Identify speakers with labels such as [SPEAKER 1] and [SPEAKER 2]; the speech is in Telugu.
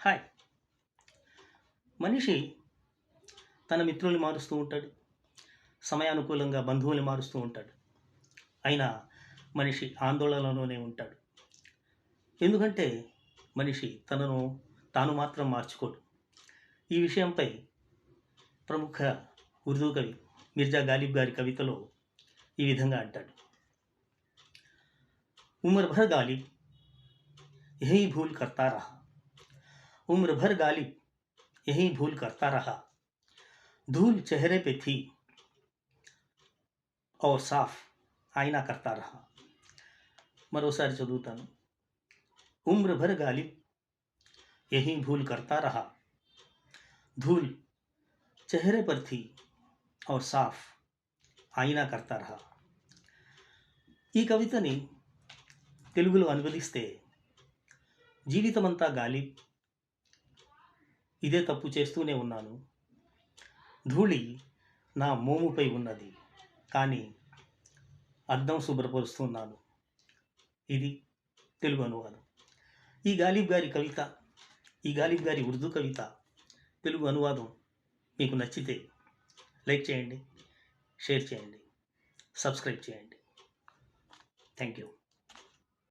[SPEAKER 1] హాయ్ మనిషి తన మిత్రుల్ని మారుస్తూ ఉంటాడు సమయానుకూలంగా బంధువుల్ని మారుస్తూ ఉంటాడు అయినా మనిషి ఆందోళనలోనే ఉంటాడు ఎందుకంటే మనిషి తనను తాను మాత్రం మార్చుకోడు ఈ విషయంపై ప్రముఖ ఉర్దూ కవి మిర్జా గాలిబ్ గారి కవితలో ఈ విధంగా అంటాడు उम्र भर गालिब यही भूल करता रहा उम्र भर गालिब यही भूल करता रहा धूल चेहरे पे थी और साफ आईना करता रहा మరోసారి చదువుతాను उम्र भर गालिब यही भूल करता रहा धूल चेहरे पर थी और साफ आईना करता रहा ఈ కవితని తెలుగులో అనువదిస్తే జీవితమంతా గాలి ఇదే తప్పు చేస్తూనే ఉన్నాను. ధూళి నా మోముపై ఉన్నది కానీ అర్థం శుభ్రపరుస్తున్నాను. ఇది తెలుగు అనువాదం. ఈ గాలిబ్ గారి కవిత ఈ గాలిబ్ గారి ఉర్దూ కవిత తెలుగు అనువాదం మీకు నచ్చితే లైక్ చేయండి షేర్ చేయండి సబ్స్క్రైబ్ చేయండి. Thank you.